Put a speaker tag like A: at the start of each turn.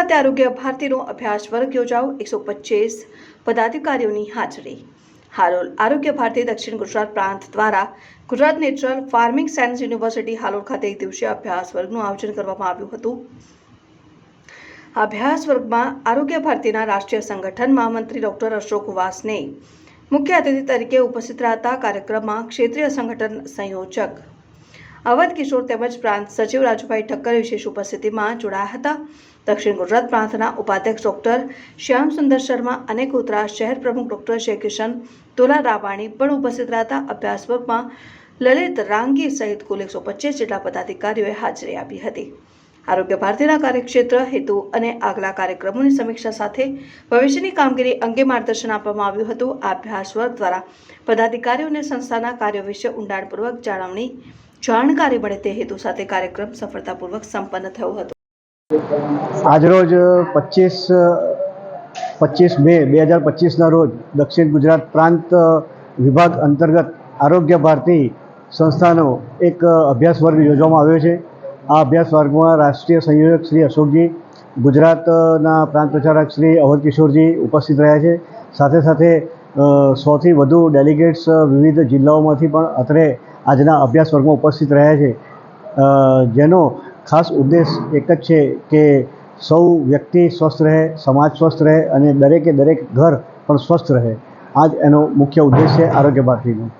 A: ખાતે આરોગ્ય ભારતીનો અભ્યાસ વર્ગ યોજાઓ. એકસો પચીસ પદાધિકારીઓની હાજરી. હાલોલ આરોગ્ય ભારતી દક્ષિણ ગુજરાત પ્રાંત દ્વારા Gujarat natural farming science university Halol ખાતે એક દિવસીય અભ્યાસ વર્ગનું આયોજન કરવામાં આવ્યું હતું. અભ્યાસ વર્ગમાં આરોગ્ય ભારતીના રાષ્ટ્રીય સંગઠન મહામંત્રી ડોક્ટર અશોક વાસને મુખ્ય અતિથિ તરીકે ઉપસ્થિત રહેતા કાર્યક્રમમાં ક્ષેત્રીય સંગઠન સંયોજક અવધ કિશોર તેમજ પ્રાંત સચિવ રાજુભાઈ ઠક્કર વિશેષ ઉપસ્થિતિમાં જોડાયા હતા. દક્ષિણ ગુજરાત પ્રાંતના ઉપાધ્યક્ષ ડોક્ટર શ્યામ સુંદર શર્મા અને ગોધરા શહેર પ્રમુખ ડોક્ટર જયકિશન તોલા રાવાણી પણ ઉપસ્થિત રહેતા અભ્યાસ વર્ગમાં લલિત રાંગી સહિત કુલ એકસો પચીસ જેટલા પદાધિકારીઓએ હાજરી આપી હતી. આરોગ્ય ભારતીના કાર્યક્ષેત્ર હેતુ અને આગલા કાર્યક્રમોની સમીક્ષા સાથે ભવિષ્યની કામગીરી અંગે માર્ગદર્શન આપવામાં આવ્યું હતું. આ અભ્યાસ વર્ગ દ્વારા પદાધિકારીઓને સંસ્થાના કાર્યો વિશે ઊંડાણપૂર્વક જાળવણી જાણકારી મળે તે હેતુ સાથે કાર્યક્રમ સફળતાપૂર્વક સંપન્ન થયો હતો.
B: આજરોજ પચીસ પચીસ મે બે હજાર પચીસના રોજ દક્ષિણ ગુજરાત પ્રાંત વિભાગ અંતર્ગત આરોગ્ય ભારતી સંસ્થાનો એક અભ્યાસ વર્ગ યોજવામાં આવ્યો છે. આ અભ્યાસ વર્ગમાં રાષ્ટ્રીય સંયોજક શ્રી અશોકજી, ગુજરાતના પ્રાંત પ્રચારક શ્રી અવધ કિશોરજી ઉપસ્થિત રહ્યા છે. સાથે સાથે સોથી વધુ ડેલિગેટ્સ વિવિધ જિલ્લાઓમાંથી પણ અત્રે આજના અભ્યાસ વર્ગમાં ઉપસ્થિત રહ્યા છે. જેનો ખાસ ઉદ્દેશ એક જ છે કે સૌ વ્યક્તિ સ્વસ્થ રહે, સમાજ સ્વસ્થ રહે અને દરેકે દરેક ઘર પણ સ્વસ્થ રહે. આ જ એનો મુખ્ય ઉદ્દેશ છે આરોગ્ય ભારતીનો